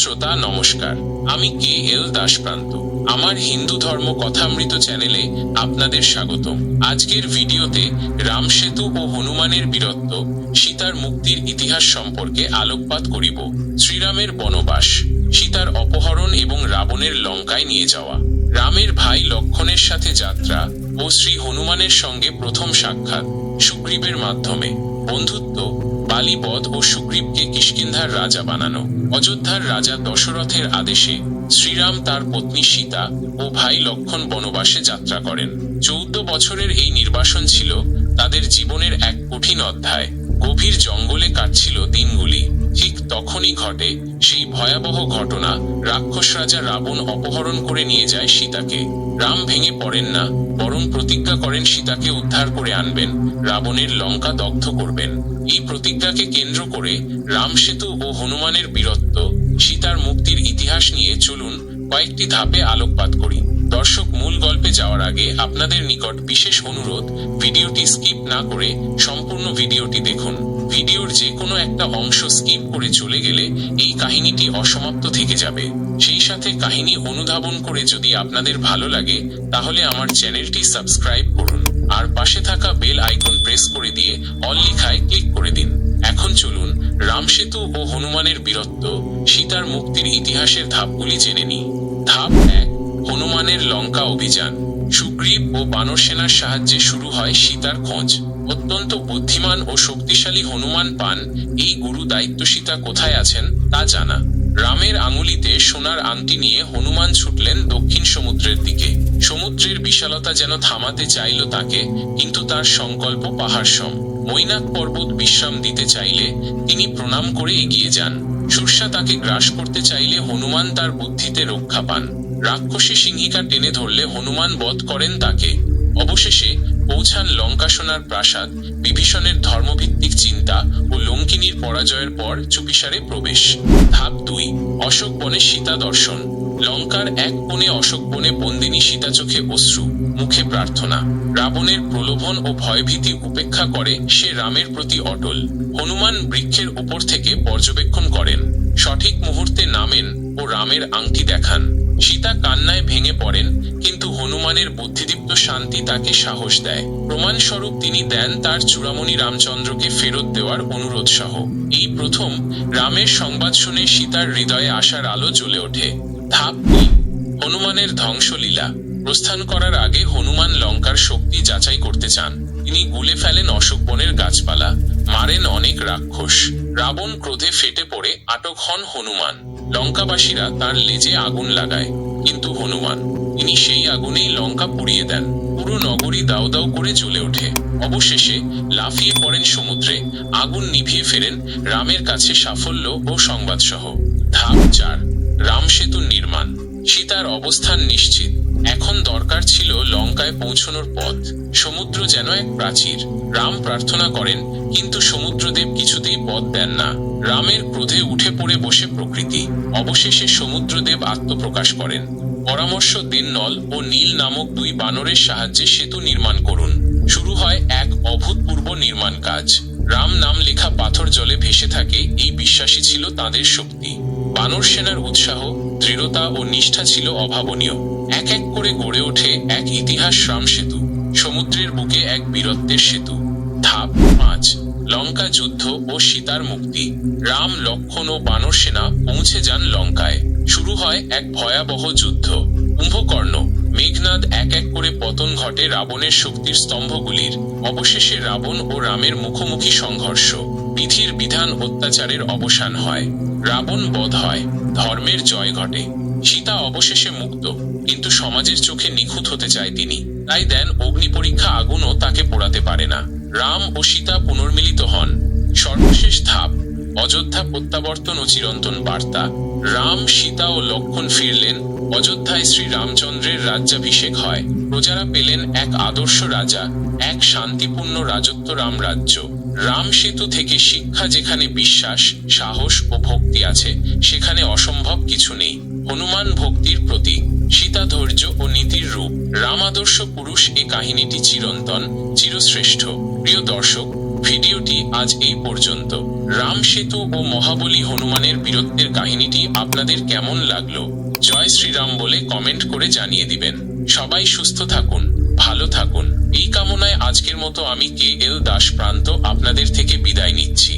শ্রোতা, নমস্কার। আমি কে এল দাসপ্রান্ত আমার হিন্দু ধর্ম কথামৃত চ্যানেলে আপনাদের স্বাগতম। আজকের ভিডিওতে রাম সেতু ও হনুমানের বীরত্ব, সীতার মুক্তির ইতিহাস সম্পর্কে আলোকপাত করিব, শ্রীরামের বনবাস, সীতার অপহরণ এবং রাবণের লঙ্কায় নিয়ে যাওয়া। রামের ভাই লক্ষণের সাথে যাত্রা ও শ্রী হনুমানের সঙ্গে প্রথম সাক্ষাৎ। সুগ্রীবের মাধ্যমে। বন্ধুত্ব বালিবধ ও সুগ্রীবকে কিষ্কিন্ধার রাজা বানানো। অযোধ্যার রাজা দশরথের আদেশে শ্রীরাম তার পত্নী সীতা ও ভাই লক্ষণ বনবাসে যাত্রা করেন। চৌদ্দ বছরের এই নির্বাসন ছিল তাদের জীবনের এক কঠিন অধ্যায়। গভীর জঙ্গলে কাটছিল দিনগুলি। ঠিক তখনই ঘটে সেই ভয়াবহ ঘটনা রাক্ষস রাজা রাবণ অপহরণ করে নিয়ে যায় সীতাকে। রাম ভেঙে পড়েন না, বরং প্রতিজ্ঞা করেন সীতাকে উদ্ধার করে আনবেন, রাবণের লঙ্কা দগ্ধ করবেন। এই প্রতিজ্ঞাকে কেন্দ্র করে রাম সেতু ও হনুমানের বীরত্ব, সীতার মুক্তির ইতিহাস নিয়ে চলুন কয়েকটি ধাপে আলোকপাত করি। দর্শক, মূল গল্পে যাওয়ার আগে আপনাদের নিকট বিশেষ অনুরোধ, ভিডিওটি স্কিপ না করে সম্পূর্ণ ভিডিওটি দেখুন। ভিডিওর যে কোনো একটা অংশ স্কিপ করে চলে গেলে এই কাহিনীটি অসমাপ্ত থেকে যাবে। সেই সাথে কাহিনী অনুধাবন করে যদি আপনাদের ভালো লাগে, তাহলে আমার চ্যানেলটি সাবস্ক্রাইব করুন। আর পাশে থাকা বেল আইকন প্রেস করে দিয়ে অল লিখায় ক্লিক করে দিন। এখন চলুন, রাম সেতু ও হনুমানের বীরত্ব, সীতার মুক্তির ইতিহাসের ধাপগুলি জেনে নিই। ধাপ এক, হনুমানের লঙ্কা অভিযান। সুগ্রীব ও বানর সেনার সাহায্যে শুরু হয় সীতার খোঁজ। অত্যন্ত বুদ্ধিমান ও শক্তিশালী হনুমান পান, এই গুরু দায়িত্ব সীতা কোথায় আছেন তা জানা। রামের আঙুলিতে সোনার আংটি নিয়ে হনুমান ছুটলেন দক্ষিণ সমুদ্রের দিকে। সমুদ্রের বিশালতা যেন থামাতে চাইল তাকে, কিন্তু তার সংকল্প পাহাড়সম। মৈনাক পর্বত বিশ্রাম দিতে চাইলে তিনি প্রণাম করে এগিয়ে যান। সুরসা তাকে গ্রাস করতে চাইলে হনুমান তার বুদ্ধিতে রক্ষা পান। রাক্ষসী সিংহিকা টেনে ধরলে হনুমান বধ করেন তাকে। অবশেষে পৌঁছান লঙ্কাসোনার প্রাসাদ, বিভীষণের ধর্মভিত্তিক চিন্তা ও লঙ্কিনীর পরাজয়ের পর চুপিসারে প্রবেশ। ধাপ দুই, অশোক বনে সীতা দর্শন। লঙ্কার এক কোণে অশোক বনে বন্দিনী সীতা চোখে অশ্রু, মুখে প্রার্থনা। রাবণের প্রলোভন ও ভয়ভীতি উপেক্ষা করে সে রামের প্রতি অটল। হনুমান বৃক্ষের উপর থেকে পর্যবেক্ষণ করেন। সঠিক মুহূর্তে নামেন ও রামের আংটি দেখান। সীতা কান্নায় ভেঙে পড়েন হনুমানের বুদ্ধিদীপ্ত শান্তি তাকে সাহস দেয়। প্রমাণস্বরূপ তিনি দেন তার চূড়ামণি রামচন্দ্রকে ফেরত দেওয়ার অনুরোধ সহ। এই প্রথম রামের সংবাদ শুনে সীতার হৃদয়ে আশার আলো জ্বলে ওঠে। ধাপ হনুমানের ধ্বংসলীলা। প্রস্থান করার আগে হনুমান লঙ্কার শক্তি যাচাই করতে চান। তিনি গুলে ফেলেন অশোক বনের গাছপালা, মারেন অনেক রাক্ষস। রাবণ ক্রোধে ফেটে পড়ে আটক হন হনুমান। লঙ্কাবাসীরা তার লেজে আগুন লাগায়। হনুমান তিনি সেই আগুনেই লঙ্কা পুড়িয়ে দেন। পুরো নগরী দাউ দাউ করে জ্বলে ওঠে। অবশেষে লাফিয়ে পড়েন সমুদ্রে, আগুন নিভিয়ে ফেরেন রামের কাছে সাফল্য ও সংবাদ সহ ধাপ চার, রাম সেতুর নির্মাণ। সীতার অবস্থান নিশ্চিত। এখন দরকার ছিল লঙ্কায় পৌঁছানোর পথ। সমুদ্র যেন এক প্রাচীর। রাম প্রার্থনা করেন, কিন্তু সমুদ্রদেব কিছুতেই পথ দেন না। রামের ক্রোধে উঠে পড়ে বসে প্রকৃতি। অবশেষে সমুদ্রদেব আত্মপ্রকাশ করেন। পরামর্শ দেন নল ও নীল নামক দুই বানরের সাহায্যে সেতু নির্মাণ করুন। শুরু হয় এক অভূতপূর্ব নির্মাণ কাজ। রাম নাম লেখা পাথর জলে ভেসে থাকে, এই বিশ্বাসী ছিল তাদের শক্তি। বানর সেনার উৎসাহ, দৃঢ়তা ও নিষ্ঠা ছিল অভাবনীয়। এক এক করে গড়ে ওঠে এক ইতিহাস রাম সেতু, সমুদ্রের বুকে এক বীরত্বের সেতু। ধাপ পাঁচ। লঙ্কা যুদ্ধ ও সীতার মুক্তি। রাম, লক্ষণ ও বানর সেনা পৌঁছে যান লঙ্কায়। শুরু হয় এক ভয়াবহ যুদ্ধ। কুম্ভকর্ণ, মেঘনাদ এক এক করে পতন ঘটে রাবণের শক্তির স্তম্ভগুলির। অবশেষে রাবণ ও রামের মুখোমুখি সংঘর্ষ। বিধির বিধান অত্যাচারের অবসান হয়। রাবণ বধ হয়, ধর্মের জয় ঘটে। সীতা অবশেষে মুক্ত, কিন্তু সমাজের চোখে নিখুঁত হতে চায় তিনি। তাই দেন অগ্নি পরীক্ষা আগুন না রাম ও সীতা পুনর্মিলিত হন। সর্বশেষ ধাপ, অযোধ্যা প্রত্যাবর্তন ও চিরন্তন বার্তা। রাম, সীতা ও লক্ষণ ফিরলেন। অযোধ্যায় শ্রী রামচন্দ্রের রাজ্যাভিষেক হয়। প্রজারা পেলেন এক আদর্শ রাজা, এক শান্তিপূর্ণ রাজত্ব রাম রাজ্য রাম সেতু থেকে শিক্ষা যেখানে বিশ্বাস, সাহস ও ভক্তি আছে, সেখানে অসম্ভব কিছু নেই। হনুমান ভক্তির প্রতীক সীতা ধৈর্য ও নীতির রূপ। রাম আদর্শ পুরুষ এ কাহিনীটি চিরন্তন, চিরশ্রেষ্ঠ। প্রিয় দর্শক, ভিডিওটি আজ এই পর্যন্ত। রাম সেতু ও মহাবলী হনুমানের বীরত্বের কাহিনীটি আপনাদের কেমন লাগল? জয় শ্রীরাম বলে কমেন্ট করে জানিয়ে দিবেন। সবাই সুস্থ থাকুন, ভালো থাকুন। এই কামনায় আজকের মতো আমি কে এল দাস প্রান্ত আপনাদের থেকে বিদায় নিচ্ছি।